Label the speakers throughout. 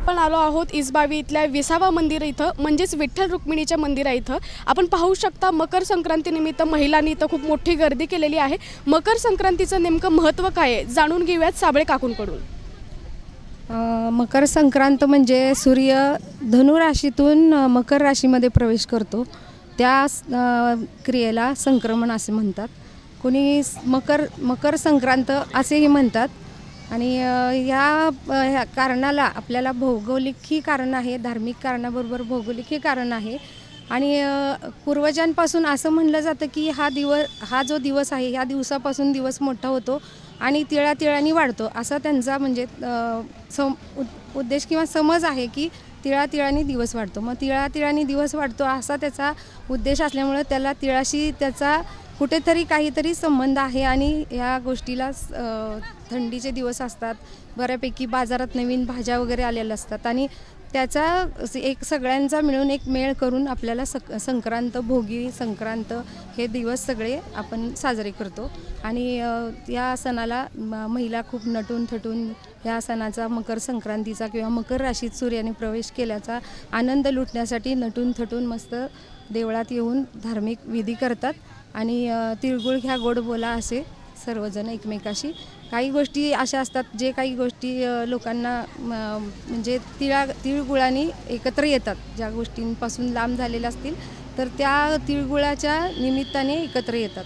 Speaker 1: आपण आलो आहोत इसबावी इथल्या विसावा मंदिर इथं म्हणजेच विठ्ठल रुक्मिणीच्या मंदिरा इथं. आपण पाहू शकता मकर संक्रांतीनिमित्त महिलांनी इथं खूप मोठी गर्दी केलेली आहे. मकर संक्रांतीचं नेमकं महत्त्व काय आहे? जाणून घेऊयात साबळे काकूंकडून.
Speaker 2: मकर संक्रांत म्हणजे सूर्य धनुराशीतून मकर राशीमध्ये प्रवेश करतो. त्या क्रियेला संक्रमण असे म्हणतात. कोणी मकर मकर संक्रांत असेही म्हणतात. आणि ह्या या ह्या कारणाला आपल्याला भौगोलिकही कारण आहे धार्मिक कारणाबरोबर भौगोलिकही कारण आहे. आणि पूर्वजांपासून असं म्हणलं जातं की हा दिवस हा जो दिवस आहे ह्या दिवसापासून दिवस मोठा होतो आणि तिळातिळांनी वाढतो. असा त्यांचा म्हणजे सम उद्देश किंवा समज आहे की तिळातिळानी दिवस वाढतो. मग तिळातिळानी दिवस वाढतो असा त्याचा उद्देश असल्यामुळं त्याला तिळाशी त्याचा कुठेतरी काहीतरी संबंध आहे आणि ह्या गोष्टीला थंडीचे दिवस असतात बऱ्यापैकी बाजारात नवीन भाज्या वगैरे आलेल्या असतात आणि त्याचा एक सगळ्यांचा मिळून एक मेळ करून आपल्याला सक संक्रांत भोगी संक्रांत हे दिवस सगळे आपण साजरे करतो. आणि या सणाला म- महिला खूप नटून थटून या सणाचा मकर संक्रांतीचा किंवा मकर राशीत सूर्याने प्रवेश केल्याचा आनंद लुटण्यासाठी नटून थटून मस्त देवळात येऊन धार्मिक विधी करतात. आणि तिळगुळ ह्या गोड बोला असे सर्वजण एकमेकाशी. काही गोष्टी अशा असतात जे काही गोष्टी लोकांना म, म्हणजे तिळा तिळगुळाने एकत्र येतात. ज्या गोष्टींपासून लांब झालेल्या असतील तर त्या तिळगुळाच्या निमित्ताने एकत्र येतात.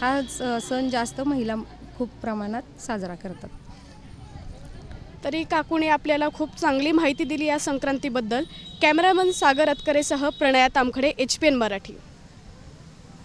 Speaker 2: हा स- सण जास्त महिला खूप प्रमाणात साजरा करतात.
Speaker 1: तरी काकूने आपल्याला खूप चांगली माहिती दिली या संक्रांतीबद्दल. Cameraman Sagar अतकरेसह Pranaya Tamkhade H P N Marathi.